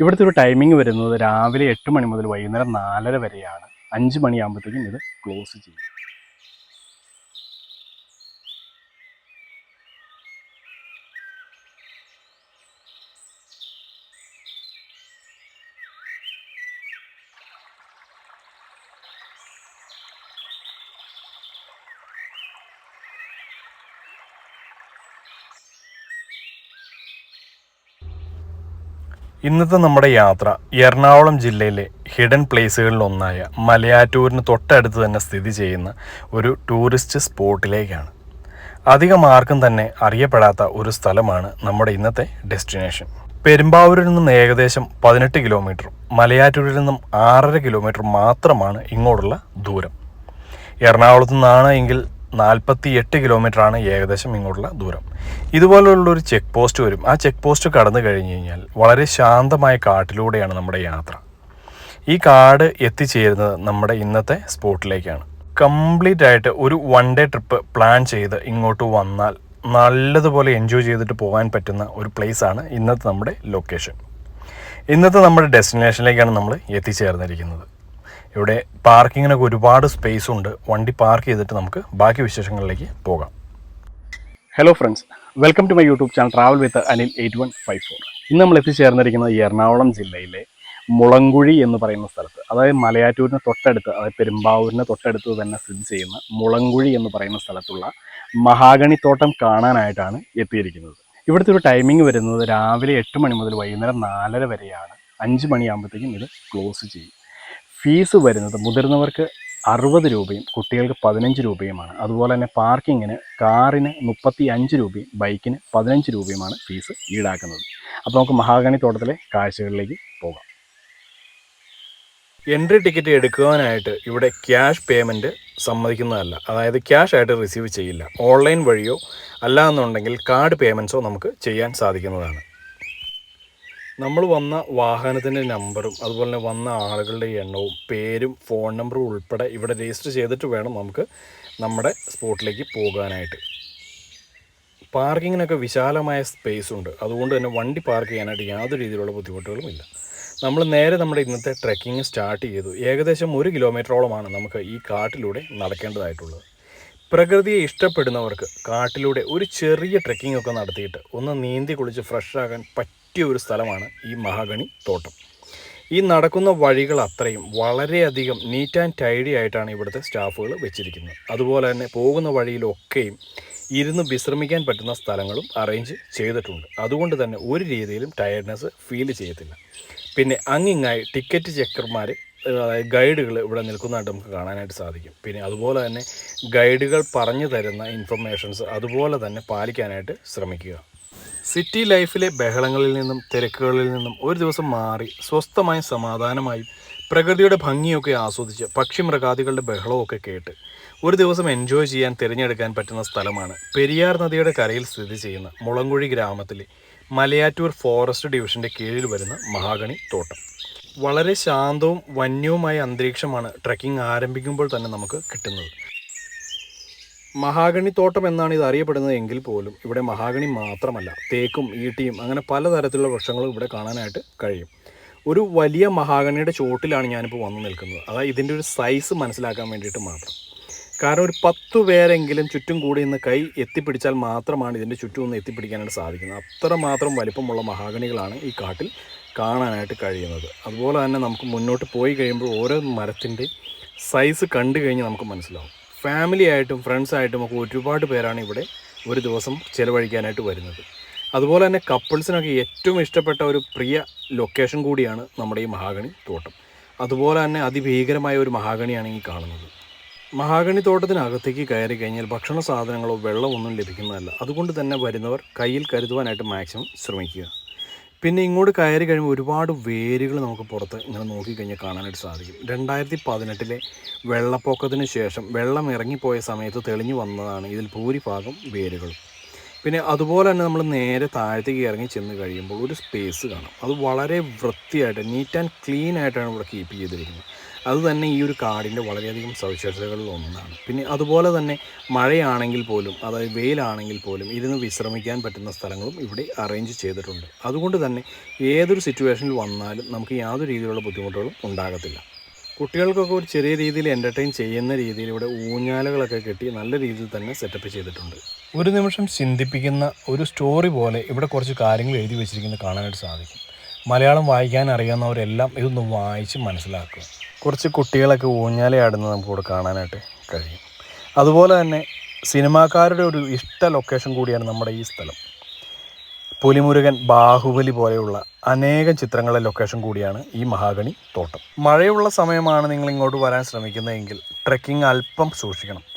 ഇവിടുത്തെ ഒരു ടൈമിംഗ് വരുന്നത് രാവിലെ എട്ട് മണി മുതൽ വൈകുന്നേരം നാലര വരെയാണ്. അഞ്ച് മണിയാകുമ്പോഴത്തേക്കും ഇത് ക്ലോസ് ചെയ്യും. ഇന്നത്തെ നമ്മുടെ യാത്ര എറണാകുളം ജില്ലയിലെ ഹിഡൻ പ്ലേസുകളിൽ ഒന്നായ മലയാറ്റൂരിന് തൊട്ടടുത്ത് തന്നെ സ്ഥിതി ചെയ്യുന്ന ഒരു ടൂറിസ്റ്റ് സ്പോട്ടിലേക്കാണ്. അധികം ആർക്കും തന്നെ അറിയപ്പെടാത്ത ഒരു സ്ഥലമാണ് നമ്മുടെ ഇന്നത്തെ ഡെസ്റ്റിനേഷൻ. പെരുമ്പാവൂരിൽ നിന്നും ഏകദേശം പതിനെട്ട് കിലോമീറ്ററും മലയാറ്റൂരിൽ നിന്നും ആറര കിലോമീറ്റർ മാത്രമാണ് ഇങ്ങോട്ടുള്ള ദൂരം. എറണാകുളത്തു നിന്നാണ് എങ്കിൽ നാൽപ്പത്തി എട്ട് കിലോമീറ്ററാണ് ഏകദേശം ഇങ്ങോട്ടുള്ള ദൂരം. ഇതുപോലുള്ള ഒരു ചെക്ക് പോസ്റ്റ് വരും. ആ ചെക്ക് പോസ്റ്റ് കടന്നു കഴിഞ്ഞ് കഴിഞ്ഞാൽ വളരെ ശാന്തമായ കാട്ടിലൂടെയാണ് നമ്മുടെ യാത്ര. ഈ കാട് എത്തിച്ചേരുന്നത് നമ്മുടെ ഇന്നത്തെ സ്പോട്ടിലേക്കാണ്. കംപ്ലീറ്റ് ആയിട്ട് ഒരു വൺ ഡേ ട്രിപ്പ് പ്ലാൻ ചെയ്ത് ഇങ്ങോട്ട് വന്നാൽ നല്ലതുപോലെ എൻജോയ് ചെയ്തിട്ട് പോകാൻ പറ്റുന്ന ഒരു പ്ലേസ് ആണ് ഇന്നത്തെ നമ്മുടെ ലൊക്കേഷൻ. ഇന്നത്തെ നമ്മുടെ ഡെസ്റ്റിനേഷനിലേക്കാണ് നമ്മൾ എത്തിച്ചേർന്നിരിക്കുന്നത്. ഇവിടെ പാർക്കിങ്ങിനൊക്കെ ഒരുപാട് സ്പേസ് ഉണ്ട്. വണ്ടി പാർക്ക് ചെയ്തിട്ട് നമുക്ക് ബാക്കി വിശേഷങ്ങളിലേക്ക് പോകാം. Hello friends welcome to my YouTube channel travel with Anil eight one five four ഇന്ന് നമ്മൾ എത്തിച്ചേർന്നിരിക്കുന്നത് എറണാകുളം ജില്ലയിലെ മുളങ്കുഴി എന്ന് പറയുന്ന സ്ഥലത്ത്. അതായത് മലയാറ്റൂരിന് തൊട്ടടുത്ത് അതായത് പെരുമ്പാവൂരിന് തൊട്ടടുത്ത് തന്നെ സ്ഥിതി ചെയ്യുന്ന മുളങ്കുഴി എന്ന് പറയുന്ന സ്ഥലത്തുള്ള മഹാഗണിത്തോട്ടം കാണാനായിട്ടാണ് എത്തിയിരിക്കുന്നത്. ഇവിടുത്തെ ഒരു ടൈമിംഗ് വരുന്നത് രാവിലെ എട്ട് മണി മുതൽ വൈകുന്നേരം നാലര വരെയാണ്. അഞ്ച് മണിയാകുമ്പോഴത്തേക്കും ഇത് ക്ലോസ് ചെയ്യും. ഫീസ് വരുന്നത് മുതിർന്നവർക്ക് അറുപത് രൂപയും കുട്ടികൾക്ക് പതിനഞ്ച് രൂപയുമാണ്. അതുപോലെ തന്നെ പാർക്കിങ്ങിന് കാറിന് മുപ്പത്തി അഞ്ച് രൂപയും ബൈക്കിന് പതിനഞ്ച് രൂപയുമാണ് ഫീസ് ഈടാക്കുന്നത്. അപ്പോൾ നമുക്ക് മഹാഗണി തോട്ടത്തിലെ കാഴ്ചകളിലേക്ക് പോകാം. എൻട്രി ടിക്കറ്റ് എടുക്കുവാനായിട്ട് ഇവിടെ ക്യാഷ് പേയ്മെന്റ് സമ്മതിക്കുന്നതല്ല. അതായത് ക്യാഷ് ആയിട്ട് റിസീവ് ചെയ്യില്ല. ഓൺലൈൻ വഴിയോ അല്ല എന്നുണ്ടെങ്കിൽ കാർഡ് പേയ്മെന്റ്സോ നമുക്ക് ചെയ്യാൻ സാധിക്കുന്നതാണ്. നമ്മൾ വന്ന വാഹനത്തിന്റെ നമ്പറും അതുപോലെ തന്നെ വന്ന ആളുകളുടെ എണ്ണവും പേരും ഫോൺ നമ്പറും ഉൾപ്പെടെ ഇവിടെ രജിസ്റ്റർ ചെയ്തിട്ട് വേണം നമുക്ക് നമ്മുടെ സ്പോട്ടിലേക്ക് പോകാനായിട്ട്. പാർക്കിങ്ങിനൊക്കെ വിശാലമായ സ്പേസ് ഉണ്ട്. അതുകൊണ്ട് തന്നെ വണ്ടി പാർക്ക് ചെയ്യാനായിട്ട് യാതൊരു രീതിയിലുള്ള ബുദ്ധിമുട്ടുകളും ഇല്ല. നമ്മൾ നേരെ നമ്മുടെ ഇന്നത്തെ ട്രെക്കിംഗ് സ്റ്റാർട്ട് ചെയ്തു. ഏകദേശം ഒരു കിലോമീറ്ററോളമാണ് നമുക്ക് ഈ കാട്ടിലൂടെ നടക്കേണ്ടതായിട്ടുള്ളത്. പ്രകൃതിയെ ഇഷ്ടപ്പെടുന്നവർക്ക് കാട്ടിലൂടെ ഒരു ചെറിയ ട്രെക്കിംഗ് ഒക്കെ നടത്തിയിട്ട് ഒന്ന് നീന്തി കുളിച്ച് ഫ്രഷ് ആകാൻ പറ്റിയ ഒരു സ്ഥലമാണ് ഈ മഹാഗണി തോട്ടം. ഈ നടക്കുന്ന വഴികൾ അത്രയും വളരെയധികം നീറ്റ് ആൻഡ് ടൈഡി ആയിട്ടാണ് ഇവിടുത്തെ സ്റ്റാഫുകൾ വെച്ചിരിക്കുന്നത്. അതുപോലെ തന്നെ പോകുന്ന വഴിയിലൊക്കെയും ഇരുന്ന് വിശ്രമിക്കാൻ പറ്റുന്ന സ്ഥലങ്ങളും അറേഞ്ച് ചെയ്തിട്ടുണ്ട്. അതുകൊണ്ട് തന്നെ ഒരു രീതിയിലും ടയർഡ്നെസ് ഫീൽ ചെയ്യത്തില്ല. പിന്നെ അങ്ങിങ്ങായി ടിക്കറ്റ് ചെക്കർമാർ ഗൈഡുകൾ ഇവിടെ നിൽക്കുന്നതായിട്ട് നമുക്ക് കാണാനായിട്ട് സാധിക്കും. പിന്നെ അതുപോലെ തന്നെ ഗൈഡുകൾ പറഞ്ഞു തരുന്ന ഇൻഫർമേഷൻസ് അതുപോലെ തന്നെ പാലിക്കാനായിട്ട് ശ്രമിക്കുക. സിറ്റി ലൈഫിലെ ബഹളങ്ങളിൽ നിന്നും തിരക്കുകളിൽ നിന്നും ഒരു ദിവസം മാറി സ്വസ്ഥമായും സമാധാനമായും പ്രകൃതിയുടെ ഭംഗിയൊക്കെ ആസ്വദിച്ച് പക്ഷിമൃഗാദികളുടെ ബഹളമൊക്കെ കേട്ട് ഒരു ദിവസം എൻജോയ് ചെയ്യാൻ തിരഞ്ഞെടുക്കാൻ പറ്റുന്ന സ്ഥലമാണ് പെരിയാർ നദിയുടെ കരയിൽ സ്ഥിതി ചെയ്യുന്ന മുളങ്കുഴി ഗ്രാമത്തിലെ മലയാറ്റൂർ ഫോറസ്റ്റ് ഡിവിഷന്റെ കീഴിൽ വരുന്ന മഹാഗണി തോട്ടം. വളരെ ശാന്തവും വന്യവുമായ അന്തരീക്ഷമാണ് ട്രക്കിംഗ് ആരംഭിക്കുമ്പോൾ തന്നെ നമുക്ക് കിട്ടുന്നത്. മഹാഗണി തോട്ടം എന്നാണ് ഇത് അറിയപ്പെടുന്നത് എങ്കിൽ പോലും ഇവിടെ മഹാഗണി മാത്രമല്ല തേക്കും ഈട്ടിയും അങ്ങനെ പലതരത്തിലുള്ള വൃക്ഷങ്ങളും ഇവിടെ കാണാനായിട്ട് കഴിയും. ഒരു വലിയ മഹാഗണിയുടെ ചോട്ടിലാണ് ഞാനിപ്പോൾ വന്നു നിൽക്കുന്നത്. അതായത് ഇതിന്റെ ഒരു സൈസ് മനസ്സിലാക്കാൻ വേണ്ടിയിട്ട് മാത്രം. കാരണം ഒരു പത്ത് പേരെങ്കിലും ചുറ്റും കൂടി നിന്ന് കൈ എത്തിപ്പിടിച്ചാൽ മാത്രമാണ് ഇതിന്റെ ചുറ്റും ഒന്ന് എത്തിപ്പിടിക്കാനായിട്ട് സാധിക്കുന്നത്. അത്രമാത്രം വലിപ്പമുള്ള മഹാഗണികളാണ് ഈ കാട്ടിൽ കാണാനായിട്ട് കഴിയുന്നത്. അതുപോലെ തന്നെ നമുക്ക് മുന്നോട്ട് പോയി കഴിയുമ്പോൾ ഓരോ മരത്തിന്റെ സൈസ് കണ്ടു കഴിഞ്ഞാൽ നമുക്ക് മനസ്സിലാവും. ഫാമിലി ആയിട്ടും ഫ്രണ്ട്സായിട്ടും ഒക്കെ ഒരുപാട് പേരാണ് ഇവിടെ ഒരു ദിവസം ചിലവഴിക്കാനായിട്ട് വരുന്നത്. അതുപോലെ തന്നെ കപ്പിൾസിനൊക്കെ ഏറ്റവും ഇഷ്ടപ്പെട്ട ഒരു പ്രിയ ലൊക്കേഷൻ കൂടിയാണ് നമ്മുടെ ഈ മഹാഗണി തോട്ടം. അതുപോലെ തന്നെ അതിഭീകരമായ ഒരു മഹാഗണിയാണ് ഈ കാണുന്നത്. മഹാഗണി തോട്ടത്തിനകത്തേക്ക് കയറി കഴിഞ്ഞാൽ ഭക്ഷണ സാധനങ്ങളോ വെള്ളമൊന്നും ലഭിക്കുന്നതല്ല. അതുകൊണ്ട് തന്നെ വരുന്നവർ കയ്യിൽ കരുതുവാനായിട്ട് മാക്സിമം ശ്രമിക്കുക. പിന്നെ ഇങ്ങോട്ട് കയറി കഴിയുമ്പോൾ ഒരുപാട് വേരുകൾ നമുക്ക് പുറത്ത് ഇങ്ങനെ നോക്കിക്കഴിഞ്ഞാൽ കാണാനായിട്ട് സാധിക്കും. രണ്ടായിരത്തി പതിനെട്ടിലെ വെള്ളപ്പൊക്കത്തിന് ശേഷം വെള്ളം ഇറങ്ങിപ്പോയ സമയത്ത് തെളിഞ്ഞു വന്നതാണ് ഇതിൽ ഭൂരിഭാഗം വേരുകളും. പിന്നെ അതുപോലെ തന്നെ നമ്മൾ നേരെ താഴത്തേക്ക് ഇറങ്ങി ചെന്ന് കഴിയുമ്പോൾ ഒരു സ്പേസ് കാണാം. അത് വളരെ വൃത്തിയായിട്ട് നീറ്റ് ആൻഡ് ക്ലീൻ ആയിട്ടാണ് ഇവിടെ കീപ്പ് ചെയ്തിരിക്കുന്നത്. അത് തന്നെ ഈ ഒരു കാടിന്റെ വളരെയധികം സവിശേഷതകളിൽ ഒന്നാണ്. പിന്നെ അതുപോലെ തന്നെ മഴയാണെങ്കിൽ പോലും അതായത് വെയിലാണെങ്കിൽ പോലും ഇരുന്ന് വിശ്രമിക്കാൻ പറ്റുന്ന സ്ഥലങ്ങളും ഇവിടെ അറേഞ്ച് ചെയ്തിട്ടുണ്ട്. അതുകൊണ്ട് തന്നെ ഏതൊരു സിറ്റുവേഷനിൽ വന്നാലും നമുക്ക് യാതൊരു രീതിയിലുള്ള ബുദ്ധിമുട്ടുകളും ഉണ്ടാകത്തില്ല. കുട്ടികൾക്കൊക്കെ ഒരു ചെറിയ രീതിയിൽ എന്റർടൈൻ ചെയ്യുന്ന രീതിയിൽ ഇവിടെ ഊഞ്ഞാലുകളൊക്കെ കെട്ടി നല്ല രീതിയിൽ തന്നെ സെറ്റപ്പ് ചെയ്തിട്ടുണ്ട്. ഒരു നിമിഷം ചിന്തിപ്പിക്കുന്ന ഒരു സ്റ്റോറി പോലെ ഇവിടെ കുറച്ച് കാര്യങ്ങൾ എഴുതി വെച്ചിരിക്കുന്നത് കാണാനായിട്ട് സാധിക്കും. മലയാളം വായിക്കാൻ അറിയാവുന്നവരെല്ലാം ഇതൊന്ന് വായിച്ച് മനസ്സിലാക്കുക. കുറച്ച് കുട്ടികളൊക്കെ ഊഞ്ഞാലയാടുന്നത് നമുക്ക് ഇവിടെ കാണാനായിട്ട് കഴിയും. അതുപോലെ തന്നെ സിനിമാക്കാരുടെ ഒരു ഇഷ്ട ലൊക്കേഷൻ കൂടിയാണ് നമ്മുടെ ഈ സ്ഥലം. പുലിമുരുകൻ ബാഹുബലി പോലെയുള്ള അനേകം ചിത്രങ്ങളുടെ ലൊക്കേഷൻ കൂടിയാണ് ഈ മഹാഗണി തോട്ടം. മഴയുള്ള സമയമാണ് നിങ്ങൾ ഇങ്ങോട്ട് വരാൻ ശ്രമിക്കുന്നതെങ്കിൽ ട്രെക്കിംഗ് അല്പം സൂക്ഷിക്കണം.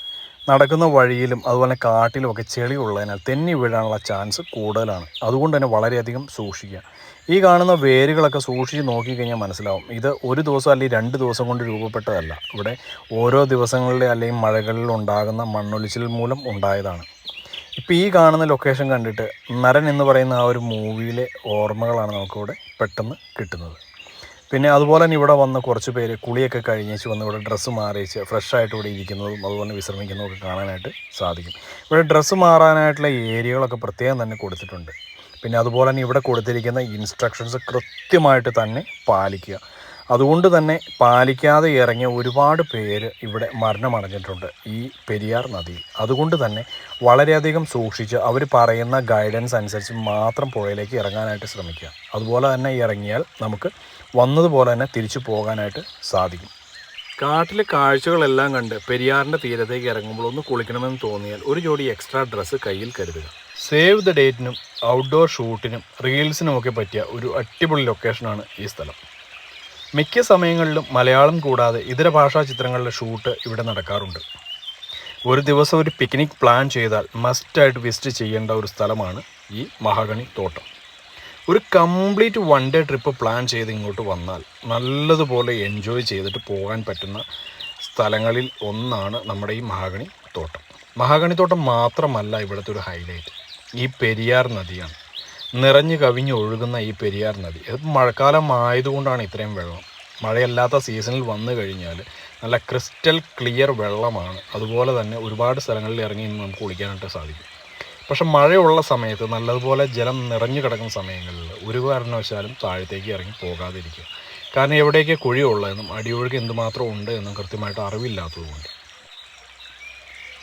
നടക്കുന്ന വഴിയിലും അതുപോലെ കാട്ടിലും ഒക്കെ ചെളി ഉള്ളതിനാൽ തെന്നി വീഴാനുള്ള ചാൻസ് കൂടുതലാണ്. അതുകൊണ്ട് തന്നെ വളരെയധികം സൂക്ഷിക്കുക. ഈ കാണുന്ന വേരുകളൊക്കെ സൂക്ഷിച്ച് നോക്കിക്കഴിഞ്ഞാൽ മനസ്സിലാവും. ഇത് ഒരു ദിവസം അല്ലെങ്കിൽ രണ്ട് ദിവസം കൊണ്ട് രൂപപ്പെട്ടതല്ല. ഇവിടെ ഓരോ ദിവസങ്ങളിലെ അല്ലെങ്കിൽ മഴകളിൽ ഉണ്ടാകുന്ന മണ്ണൊലിച്ചിൽ മൂലം ഉണ്ടായതാണ്. ഇപ്പോൾ ഈ കാണുന്ന ലൊക്കേഷൻ കണ്ടിട്ട് നരൻ എന്ന് പറയുന്ന ആ ഒരു മൂവിയിലെ ഓർമ്മകളാണ് നമുക്കിവിടെ പെട്ടെന്ന് കിട്ടുന്നത്. പിന്നെ അതുപോലെ തന്നെ ഇവിടെ വന്ന കുറച്ച് പേര് കുളിയൊക്കെ കഴിഞ്ഞേച്ച് വന്ന് ഇവിടെ ഡ്രസ്സ് മാറിയിച്ച് ഫ്രഷായിട്ട് ഇവിടെ ഇരിക്കുന്നതും അതുപോലെ വിശ്രമിക്കുന്നതും ഒക്കെ കാണാനായിട്ട് സാധിക്കും. ഇവിടെ ഡ്രസ്സ് മാറാനായിട്ടുള്ള ഏരിയകളൊക്കെ പ്രത്യേകം തന്നെ കൊടുത്തിട്ടുണ്ട്. പിന്നെ അതുപോലെ തന്നെ ഇവിടെ കൊടുത്തിരിക്കുന്ന ഇൻസ്ട്രക്ഷൻസ് കൃത്യമായിട്ട് തന്നെ പാലിക്കുക. അതുകൊണ്ട് തന്നെ പാലിക്കാതെ ഇറങ്ങിയ ഒരുപാട് പേര് ഇവിടെ മരണമടഞ്ഞിട്ടുണ്ട് ഈ പെരിയാർ നദി. അതുകൊണ്ട് തന്നെ വളരെയധികം സൂക്ഷിച്ച് അവർ പറയുന്ന ഗൈഡൻസ് അനുസരിച്ച് മാത്രം പുഴയിലേക്ക് ഇറങ്ങാനായിട്ട് ശ്രമിക്കുക. അതുപോലെ തന്നെ ഇറങ്ങിയാൽ നമുക്ക് വന്നതുപോലെ തന്നെ തിരിച്ചു പോകാനായിട്ട് സാധിക്കും. കാട്ടിലെ കാഴ്ചകളെല്ലാം കണ്ട് പെരിയാറിന്റെ തീരത്തേക്ക് ഇറങ്ങുമ്പോൾ ഒന്ന് കുളിക്കണമെന്ന് തോന്നിയാൽ ഒരു ജോഡി എക്സ്ട്രാ ഡ്രസ്സ് കയ്യിൽ കരുതുക. സേവ് ദ ഡേറ്റിനും ഔട്ട്ഡോർ ഷൂട്ടിനും റീൽസിനും ഒക്കെ പറ്റിയ ഒരു അടിപൊളി ലൊക്കേഷനാണ് ഈ സ്ഥലം. മിക്ക സമയങ്ങളിലും മലയാളം കൂടാതെ ഇതര ഭാഷാ ചിത്രങ്ങളുടെ ഷൂട്ട് ഇവിടെ നടക്കാറുണ്ട്. ഒരു ദിവസം ഒരു പിക്നിക് പ്ലാൻ ചെയ്താൽ മസ്റ്റായിട്ട് വിസിറ്റ് ചെയ്യേണ്ട ഒരു സ്ഥലമാണ് ഈ മഹാഗണി തോട്ടം. ഒരു complete one day trip plan ചെയ്ത് ഇങ്ങോട്ട് വന്നാൽ നല്ലതുപോലെ എൻജോയ് ചെയ്തിട്ട് പോകാൻ പറ്റുന്ന സ്ഥലങ്ങളിൽ ഒന്നാണ് നമ്മുടെ ഈ മഹാഗണി തോട്ടം. മഹാഗണി തോട്ടം മാത്രമല്ല ഇവിടുത്തെ ഒരു ഹൈലൈറ്റ് ഈ പെരിയാർ നദിയാണ്. നിറഞ്ഞു കവിഞ്ഞ് ഒഴുകുന്ന ഈ പെരിയാർ നദി. അത് മഴക്കാലം ആയതുകൊണ്ടാണ് ഇത്രയും വെള്ളം. മഴയല്ലാത്ത സീസണിൽ വന്നു കഴിഞ്ഞാൽ നല്ല ക്രിസ്റ്റൽ ക്ലിയർ വെള്ളമാണ്. അതുപോലെ തന്നെ ഒരുപാട് സ്ഥലങ്ങളിൽ ഇറങ്ങി നമുക്ക് കുളിക്കാനായിട്ട് സാധിക്കും. പക്ഷെ മഴയുള്ള സമയത്ത് നല്ലതുപോലെ ജലം നിറഞ്ഞു കിടക്കുന്ന സമയങ്ങളിൽ ഒരു കാരണവശാലും താഴത്തേക്ക് ഇറങ്ങി പോകാതിരിക്കുക. കാരണം എവിടെയൊക്കെ കുഴിയുള്ളതെന്നും അടിയൊഴുക്ക് എന്തുമാത്രം ഉണ്ട് എന്നും കൃത്യമായിട്ട് അറിവില്ലാത്തതുകൊണ്ട്.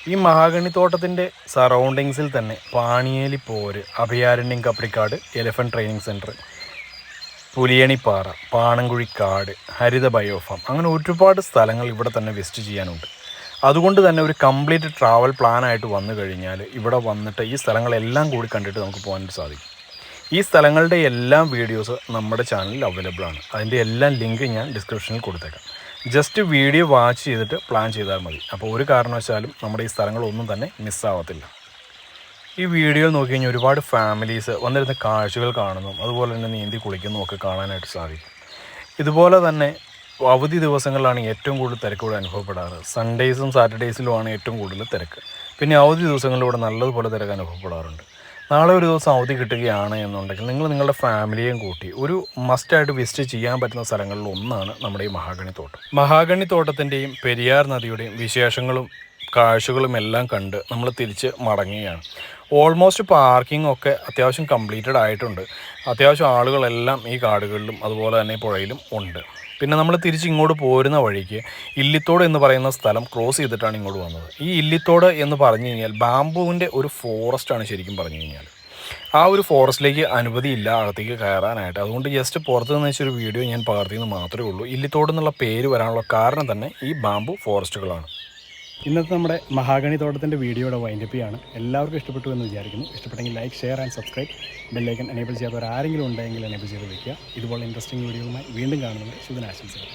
ഈ മഹാഗണി തോട്ടത്തിന്റെ സറൗണ്ടിങ്സിൽ തന്നെ Paniyeli Poru Abhayaranyam Kappikkad elephant training centre Puliyanippara Panamkuzhikkad Haritha bio farm അങ്ങനെ ഒരുപാട് സ്ഥലങ്ങൾ ഇവിടെ തന്നെ വിസിറ്റ് ചെയ്യാനുണ്ട്. അതുകൊണ്ട് തന്നെ ഒരു കംപ്ലീറ്റ് ട്രാവൽ പ്ലാനായിട്ട് വന്നു കഴിഞ്ഞാൽ ഇവിടെ വന്നിട്ട് ഈ സ്ഥലങ്ങളെല്ലാം കൂടി കണ്ടിട്ട് നമുക്ക് പോകാൻ സാധിക്കും. ഈ സ്ഥലങ്ങളുടെ എല്ലാം വീഡിയോസ് നമ്മുടെ ചാനലിൽ അവൈലബിൾ ആണ്. അതിന്റെ എല്ലാം ലിങ്ക് ഞാൻ ഡിസ്ക്രിപ്ഷനിൽ കൊടുത്തേക്കാം. ജസ്റ്റ് വീഡിയോ വാച്ച് ചെയ്തിട്ട് പ്ലാൻ ചെയ്താൽ മതി. അപ്പോൾ ഒരു കാരണവശാലും നമ്മുടെ ഈ സ്ഥലങ്ങളൊന്നും തന്നെ മിസ്സാവത്തില്ല ഈ വീഡിയോ നോക്കി കഴിഞ്ഞാൽ ഒരുപാട് ഫാമിലീസ് വന്നിരുന്ന കാഴ്ചകൾ കാണുന്നു. അതുപോലെ തന്നെ നീന്തി കുളിക്കുന്നു ഒക്കെ കാണാനായിട്ട് സാധിക്കും. ഇതുപോലെ തന്നെ അവധി ദിവസങ്ങളിലാണ് ഏറ്റവും കൂടുതൽ തിരക്ക് ഇവിടെ അനുഭവപ്പെടാറ് സൺഡേയ്സും സാറ്റർഡേയ്സിലുമാണ് ഏറ്റവും കൂടുതൽ തിരക്ക്. പിന്നെ അവധി ദിവസങ്ങളിലൂടെ നല്ലതുപോലെ തിരക്ക് അനുഭവപ്പെടാറുണ്ട്. നാളെ ഒരു ദിവസം അവധി കിട്ടുകയാണ് എന്നുണ്ടെങ്കിൽ നിങ്ങൾ നിങ്ങളുടെ ഫാമിലിയെയും കൂട്ടി ഒരു മസ്റ്റായിട്ട് വിസിറ്റ് ചെയ്യാൻ പറ്റുന്ന സ്ഥലങ്ങളിൽ ഒന്നാണ് നമ്മുടെ ഈ മഹാഗണി തോട്ടം. മഹാഗണി തോട്ടത്തിന്റെയും പെരിയാർ നദിയുടെയും വിശേഷങ്ങളും കാഴ്ചകളും എല്ലാം കണ്ട് നമ്മൾ തിരിച്ച് മടങ്ങുകയാണ്. ഓൾമോസ്റ്റ് പാർക്കിംഗ് ഒക്കെ അത്യാവശ്യം കംപ്ലീറ്റഡ് ആയിട്ടുണ്ട്. അത്യാവശ്യം ആളുകളെല്ലാം ഈ കാടുകളിലും അതുപോലെ തന്നെ പുഴയിലും ഉണ്ട്. പിന്നെ നമ്മൾ തിരിച്ച് ഇങ്ങോട്ട് പോരുന്ന വഴിക്ക് ഇല്ലിത്തോട് എന്ന് പറയുന്ന സ്ഥലം ക്രോസ് ചെയ്തിട്ടാണ് ഇങ്ങോട്ട് വന്നത്. ഈ ഇല്ലിത്തോട് എന്ന് പറഞ്ഞു കഴിഞ്ഞാൽ ബാംബുവിന്റെ ഒരു ഫോറസ്റ്റാണ് ശരിക്കും പറഞ്ഞു കഴിഞ്ഞാൽ. ആ ഒരു ഫോറസ്റ്റിലേക്ക് അനുമതിയില്ല അകത്തേക്ക് കയറാനായിട്ട്. അതുകൊണ്ട് ജസ്റ്റ് പുറത്ത് നിന്ന് വെച്ചൊരു വീഡിയോ ഞാൻ പകർത്തിയെന്ന് മാത്രമേ ഉള്ളൂ. ഇല്ലിത്തോട് എന്നുള്ള പേര് വരാനുള്ള കാരണം തന്നെ ഈ ബാംബു ഫോറസ്റ്റുകളാണ് ഇന്നത്തെ നമ്മുടെ മഹാഗണി തോട്ടത്തിന്റെ വീഡിയോയുടെ വൈൻഡപ്പ് ചെയ്യാണ് എല്ലാവർക്കും ഇഷ്ടപ്പെട്ടു എന്ന് വിചാരിക്കുന്നു. ഇഷ്ടപ്പെട്ടെങ്കിൽ like share and subscribe bell icon enable ചെയ്യാത്തവർ ആരെങ്കിലും ഉണ്ടെങ്കിൽ എനേബിൾ ചെയ്ത് വയ്ക്കുക ഇതുപോലെ ഇൻട്രസ്റ്റിംഗ് വീഡിയോയുമായി വീണ്ടും കാണുന്നത് ശുഭനാശംസകൾ.